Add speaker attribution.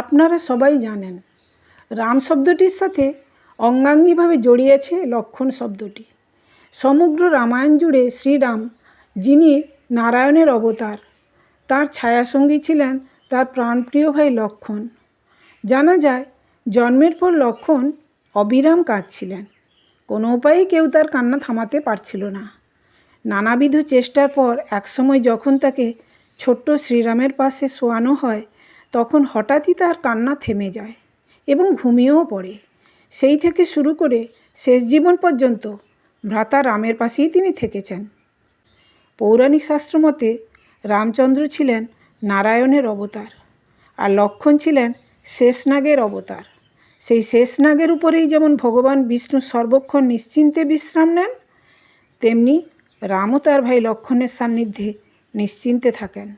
Speaker 1: আপনারা সবাই জানেন। রাম শব্দটির সাথে অঙ্গাঙ্গিভাবে জড়িয়েছে লক্ষণ শব্দটি। সমগ্র রামায়ণ জুড়ে শ্রীরাম, যিনি নারায়ণের অবতার, তার ছায়াসঙ্গী ছিলেন তার প্রাণপ্রিয় ভাই লক্ষণ। জানা যায়, জন্মের পর লক্ষণ অবিরাম কাঁদছিলেন। কোনো উপায়েই কেউ তার কান্না থামাতে পারছিল না। নানাবিধ চেষ্টার পর একসময় যখন তাকে ছোট্ট শ্রীরামের পাশে শোয়ানো হয় তখন হঠাৎই তার কান্না থেমে যায় এবং ঘুমিয়েও পড়ে। সেই থেকে শুরু করে শেষ জীবন পর্যন্ত ভ্রাতা রামের পাশেই তিনি থেকেছেন। পৌরাণিক শাস্ত্র মতে রামচন্দ্র ছিলেন নারায়ণের অবতার আর লক্ষণ ছিলেন শেষনাগের অবতার। সেই শেষনাগের উপরেই যেমন ভগবান বিষ্ণু সর্বক্ষণ নিশ্চিন্তে বিশ্রাম নেন, তেমনি রামও তার ভাই লক্ষণের সান্নিধ্যে নিশ্চিন্তে থাকেন।